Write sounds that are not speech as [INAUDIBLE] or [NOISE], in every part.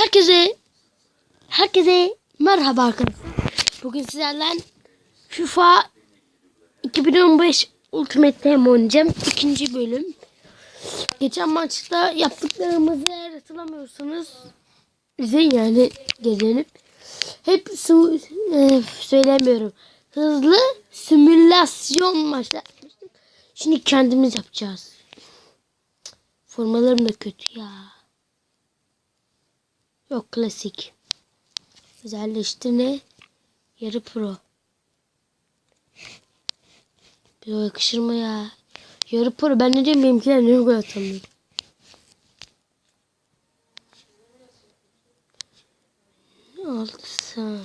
Herkese herkese merhaba arkadaşlar. Bugün sizlerle FIFA 2015 Ultimate Team oynayacağım. İkinci bölüm. Geçen maçta yaptıklarımızı eğer hatırlamıyorsanız izleyin yani gelenip. Hep su, e, söylemiyorum. Hızlı simülasyon maçlar. Şimdi kendimiz yapacağız. Formalarım da kötü ya. Yok klasik. Özelleştir ne? Yarı pro. Bir o yakışır mı ya? Yarı pro. Ben ne diyeyim benimkiler ne gol atamıyor. Altısı.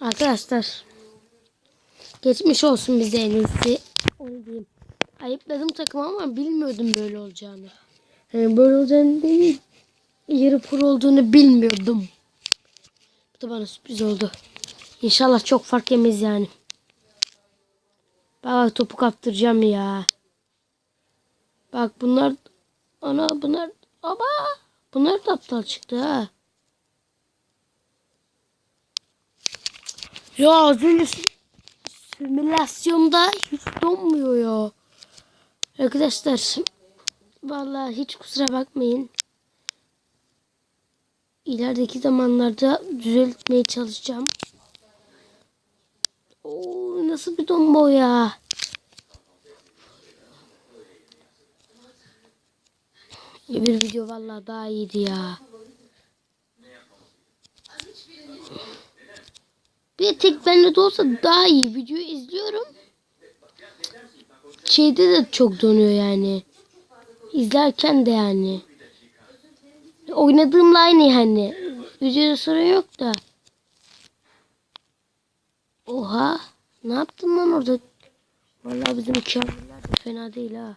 Arkadaşlar. Geçmiş olsun bize en iyisi. Onu diyeyim. Ayıpladım takım ama bilmiyordum böyle olacağını. Yani böyle olacağını değil yarı pro olduğunu bilmiyordum. Bu da bana sürpriz oldu. İnşallah çok fark yemez yani. Bak topu kaptıracağım ya. Bak bunlar ana bunlar ama bunlar da aptal çıktı ha. Ya az önce sim- simülasyonda hiç donmuyor ya. Arkadaşlar vallahi hiç kusura bakmayın ilerideki zamanlarda düzeltmeye çalışacağım. Oo, nasıl bir donma o ya? Bir video vallahi daha iyiydi ya. Bir tek bende de olsa daha iyi. Videoyu izliyorum. Şeyde de çok donuyor yani. İzlerken de yani. Oynadığımla aynı yani. Videoda sorun yok da. Oha. Ne yaptın lan orada? Vallahi bizim kamiller de fena değil ha.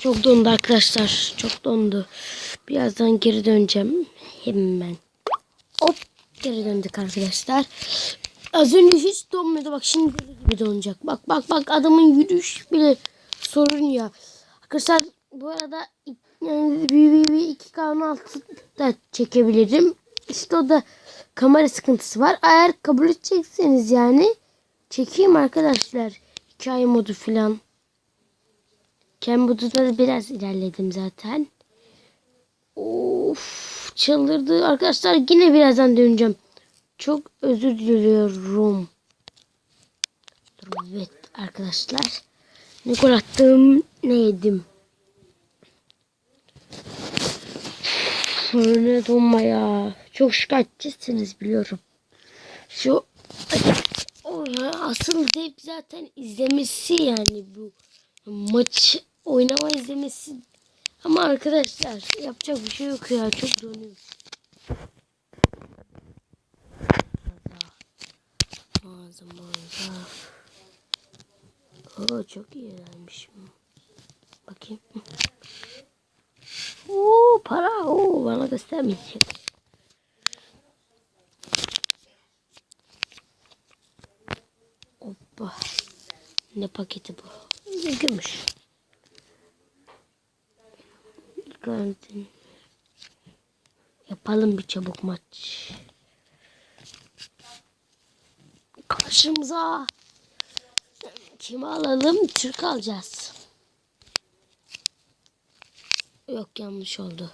Çok dondu arkadaşlar. Çok dondu. Birazdan geri döneceğim. Hemen. Hop. Geri döndük arkadaşlar. Az önce hiç donmuyordu. Bak şimdi gibi donacak. Bak bak bak adamın yürüyüş bile sorun ya. Arkadaşlar bu arada yani BBB 2K16 da çekebilirim. İşte o da kamera sıkıntısı var. Eğer kabul edecekseniz yani çekeyim arkadaşlar. Hikaye modu filan. Ken modunda da biraz ilerledim zaten. Of çıldırdı. Arkadaşlar yine birazdan döneceğim. Çok özür diliyorum. Evet arkadaşlar. Ne gol attım ne yedim. Ne donma ya. Çok şikayetçisiniz biliyorum. Şu asıl zevk zaten izlemesi yani bu maç oynama izlemesi. Ama arkadaşlar yapacak bir şey yok ya. Çok donuyor. Mağaza mağaza. Oo çok iyi gelmiş. Bakayım. Oo para. Oo bana göstermeyecek. Hoppa. Ne paketi bu? Ne gümüş. Garanti. Yapalım bir çabuk maç. Karşımıza kimi alalım? Türk alacağız. Yok yanlış oldu.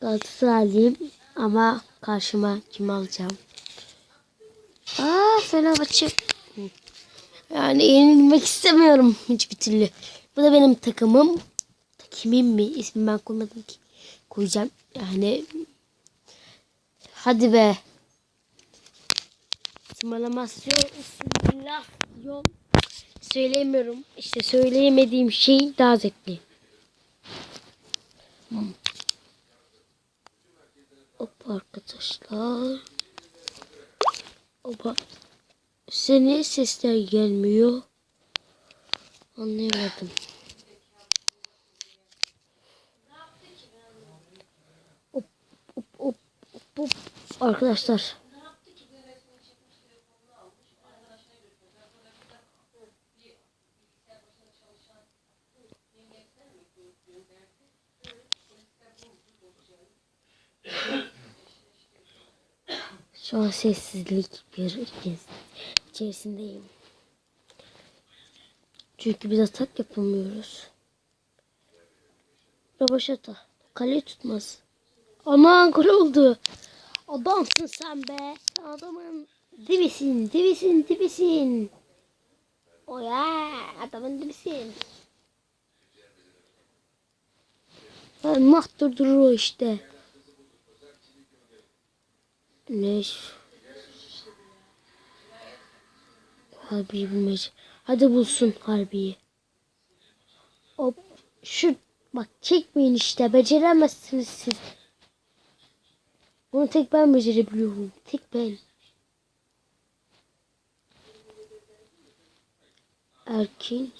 Galatasaraylıyım ama karşıma kim alacağım? Aa Fenerbahçe. Yani yenilmek istemiyorum hiçbir türlü. Bu da benim takımım. Kimin mi? İsmi ben koymadım ki. Koyacağım. Yani hadi be. Simülasyon, simülasyon söyleyemiyorum. İşte söyleyemediğim şey daha zevkli. Hop arkadaşlar. Hoppa. Seni sesler gelmiyor. Anlayamadım. Hop hop hop hop hop. Arkadaşlar. Şu an sessizlik bir içerisindeyim. Çünkü biz atak yapamıyoruz. Röbaşata. Kale tutmaz. Aman gol oldu. Adamsın sen be. Adamın dibisin, dibisin, dibisin. Oya, adamın dibisin. Ben mahtur durur o işte. Ne? Harbiyi bulmacı. Hadi bulsun Harbiyi. Hop. Şu bak çekmeyin işte. Beceremezsiniz siz. Bunu tek ben becerebiliyorum. Tek ben. Erkin.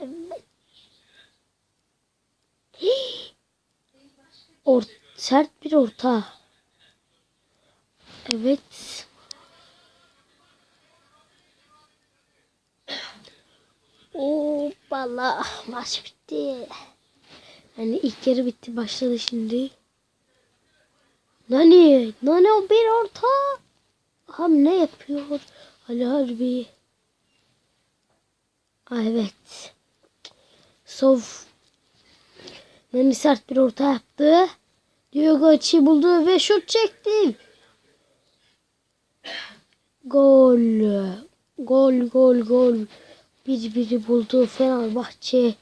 Evet. [GASPS] Or sert bir orta. Evet. Hoppala. Maç bitti. Yani ilk yarı bitti. Başladı şimdi. Nani? Nani o bir orta. Ham ne yapıyor? Ali Harbi. Aa, evet. Sov. Nani sert bir orta yaptı. Diogo açıyı buldu ve şut çekti. Gol. Gol gol gol. Bir biri buldu Fenerbahçe.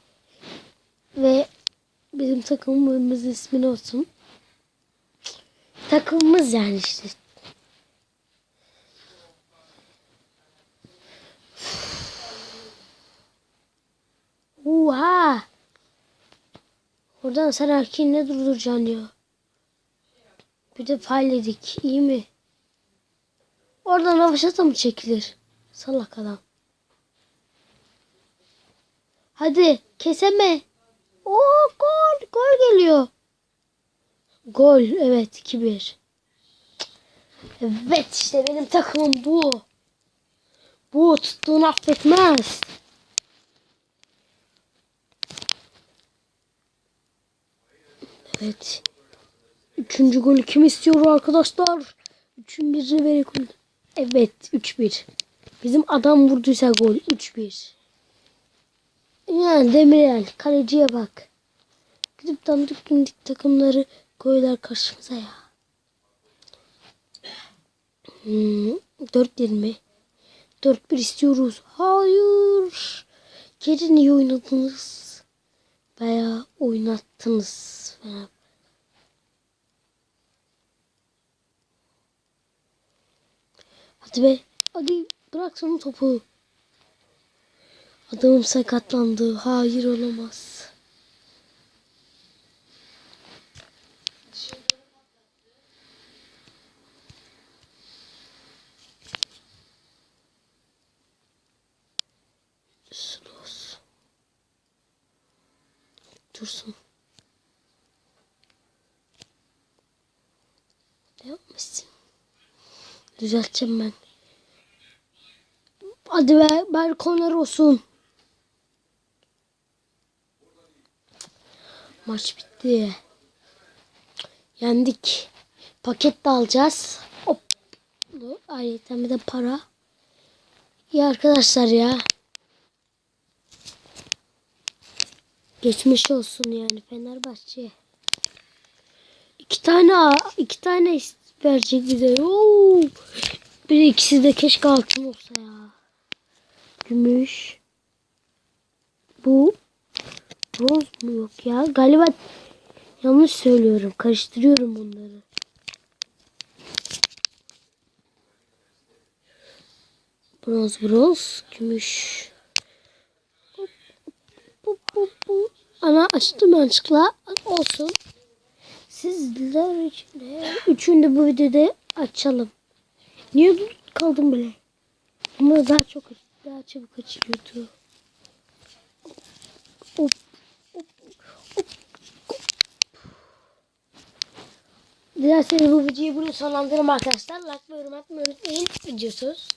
Ve bizim takımımız ismi ne olsun? Takımımız yani işte. Oha! Oradan sen erkeği ne durduracaksın ya? Bir de payladık. iyi mi? Oradan ravaşata mı çekilir? Salak adam. Hadi keseme. Oo gol. Gol geliyor. Gol. Evet 2-1. Evet işte benim takımım bu. Bu tuttuğunu affetmez. Evet. Üçüncü golü kim istiyor arkadaşlar? Üçün bir Rivera golü. Evet 3-1. Bizim adam vurduysa gol 3-1. Yani Demirel kaleciye bak. Gidip dandik dindik takımları koyular karşımıza ya. Hmm, 4-20. 4-1 istiyoruz. Hayır. Geri niye oynadınız? Veya oynattınız. Veya Hadi be. Hadi bırak sonra topu. Adamım sakatlandı. Hayır olamaz. Dursun. Ne yapmışsın? Düzelteceğim ben. Hadi be balkonlar olsun. Maç bitti. Yendik. Paket de alacağız. Hop. Ayrıca bir de para. İyi arkadaşlar ya. Geçmiş olsun yani Fenerbahçe. İki tane iki tane verecek bize. Oo. Bir ikisi de keşke altın olsa ya. Gümüş. Bu Bronz mu yok ya? Galiba yanlış söylüyorum. Karıştırıyorum onları. Bronz, bronz, gümüş. Hop, hop, hop, hop. Ana açtım yanlışlıkla. Olsun. Sizler için de üçünü de bu videoda açalım. Niye kaldım böyle? Ama daha çok daha çabuk açılıyordu. Hop. Dilerseniz bu videoyu burada sonlandırırım arkadaşlar. Like ve yorum atmayı unutmayın. Videosuz.